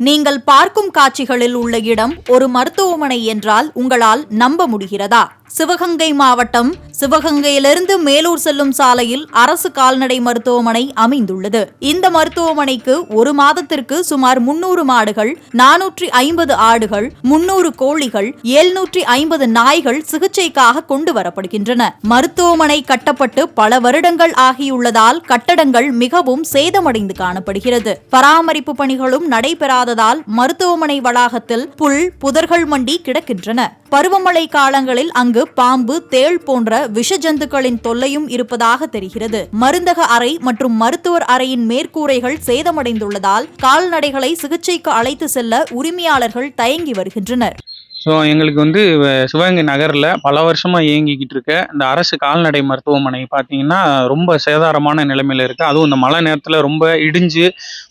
நீங்கள் பார்க்கும் காட்சிகளில் உள்ள இடம் ஒரு மருத்துவமனை என்றால் உங்களால் நம்ப முடிகிறதா? சிவகங்கை மாவட்டம் சிவகங்கையிலிருந்து மேலூர் செல்லும் சாலையில் அரசு கால்நடை மருத்துவமனை அமைந்துள்ளது. இந்த மருத்துவமனைக்கு ஒரு மாதத்திற்கு சுமார் முன்னூறு மாடுகள் நானூற்றி ஐம்பது ஆடுகள் முன்னூறு கோழிகள் எழுநூற்றி ஐம்பது நாய்கள் சிகிச்சைக்காக கொண்டு வரப்படுகின்றன. மருத்துவமனை கட்டப்பட்டு பல வருடங்கள் ஆகியுள்ளதால் கட்டடங்கள் மிகவும் சேதமடைந்து காணப்படுகிறது. பராமரிப்பு பணிகளும் நடைபெறாததால் மருத்துவமனை வளாகத்தில் புல் புதர்கள் மண்டி கிடக்கின்றன. பருவமழை காலங்களில் அங்கு பாம்பு தேள் போன்ற விஷ ஜந்துக்களின் தொல்லையும் இருப்பதாக தெரிகிறது. மருந்தக அறை மற்றும் மருத்துவர் அறையின் மேற்கூரைகள் சேதமடைந்துள்ளதால் கால்நடைகளை சிகிச்சைக்கு அழைத்து செல்ல உரிமையாளர்கள் தயங்கி வருகின்றனர். ஸோ எங்களுக்கு வந்து சிவகங்கை நகரில் பல வருஷமாக இயங்கிக்கிட்டு இருக்க இந்த அரசு கால்நடை மருத்துவமனை பார்த்தீங்கன்னா ரொம்ப சேதாரமான நிலைமையில் இருக்குது அதுவும் இந்த மழை நேரத்தில் ரொம்ப இடிஞ்சு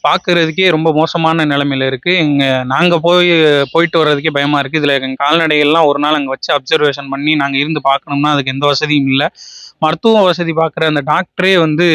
பார்க்குறதுக்கே ரொம்ப மோசமான நிலைமையில் இருக்குது இங்கே நாங்கள் போய் போயிட்டு வர்றதுக்கே பயமாக இருக்குது இதில் எங்கள் கால்நடைகள்லாம் ஒரு நாள் அங்கே வச்சு அப்சர்வேஷன் பண்ணி நாங்கள் இருந்து பார்க்கணும்னா அதுக்கு எந்த வசதியும் இல்லை. மருத்துவ வசதி பார்க்குற அந்த டாக்டரே வந்து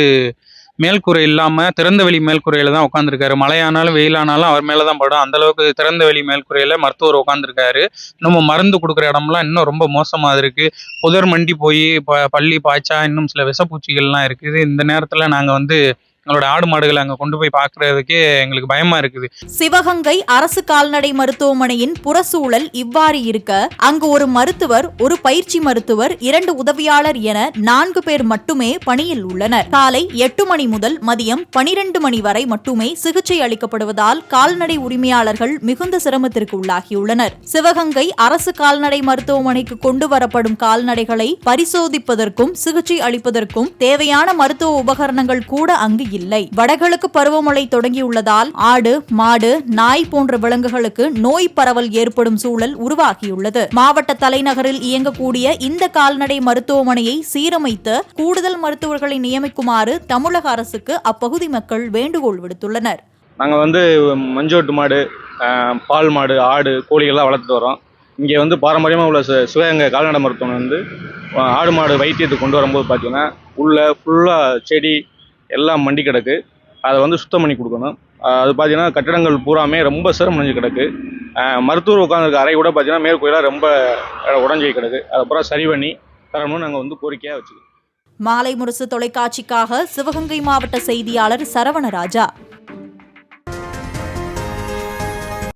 மேல்கூரை இல்லாமல் திறந்த வெளி மேல்கூரையில் தான் உட்காந்துருக்காரு மழையானாலும் வெயிலானாலும் அவர் மேலே தான் படும். அந்த அளவுக்கு திறந்த வெளி மேல்கூரையில் மருத்துவர் உட்காந்துருக்காரு இன்னும் மருந்து கொடுக்குற இடம்லாம் இன்னும் ரொம்ப மோசமாக இருக்குது புதர் மண்டி போய் ப பள்ளி பாய்ச்சா இன்னும் சில விஷப்பூச்சிகள்லாம் இருக்குது. இந்த நேரத்தில் நாங்கள் வந்து எங்களோட ஆடு மாடுகளை அங்கே கொண்டு போய் பார்க்குறதுக்கே எங்களுக்கு பயமா இருக்குது. சிவகங்கை அரசு கால்நடை மருத்துவமனையின் புறசூழல் இவ்வாறு இருக்க அங்கு ஒரு மருத்துவர் ஒரு பயிற்சி மருத்துவர் இரண்டு உதவியாளர் என நான்கு பேர் மட்டுமே பணியில் உள்ளனர். காலை எட்டு மணி முதல் மதியம் பனிரெண்டு மணி வரை மட்டுமே சிகிச்சை அளிக்கப்படுவதால் கால்நடை உரிமையாளர்கள் மிகுந்த சிரமத்திற்கு உள்ளாகியுள்ளனர். சிவகங்கை அரசு கால்நடை மருத்துவமனைக்கு கொண்டு வரப்படும் கால்நடைகளை பரிசோதிப்பதற்கும் சிகிச்சை அளிப்பதற்கும் தேவையான மருத்துவ உபகரணங்கள் கூட அங்கு இல்லை. வடகிழக்கு பருவமழை தொடங்கியுள்ளதால் ஆடு மாடு நாய் போன்ற விலங்குகளுக்கு நோய் பரவல் ஏற்படும் சூழல் உருவாகியுள்ளது. மாவட்ட தலைநகரில் இயங்கக்கூடிய இந்த கால்நடை மருத்துவமனையை சீரமைத்து கூடுதல் மருத்துவர்களை நியமிக்குமாறு தமிழக அரசுக்கு அப்பகுதி மக்கள் வேண்டுகோள் விடுத்துள்ளனர். நாங்கள் வந்து மஞ்சோட்டு மாடு பால் மாடு ஆடு கோழிகள்லாம் வளர்த்துட்டு வரோம். இங்கே வந்து பாரம்பரியமாக உள்ள சு சிவகங்கை கால்நடை மருத்துவமனை வந்து ஆடு மாடு வைத்தியத்துக்கு கொண்டு வரும்போது பார்த்தீங்கன்னா உள்ள ஃபுல்லாக செடி எல்லாம் மண்டி கிடக்கு. அதை வந்து சுத்தம் பண்ணி கொடுக்கணும். அது பார்த்தீங்கன்னா கட்டிடங்கள் பூராமே ரொம்ப சிரமம் அடைஞ்சு கிடக்கு. மருத்துவர் உட்காந்துருக்க அறை கூட பார்த்தீங்கன்னா மேற்கோயிலாக ரொம்ப உடஞ்சி கிடக்கு. அதை பூரா சரி பண்ணி தரணும்னு நாங்கள் வந்து கோரிக்கையாக வச்சுக்கிறோம். மாலை முரசு தொலைக்காட்சிக்காக சிவகங்கை மாவட்ட செய்தியாளர் சரவணராஜா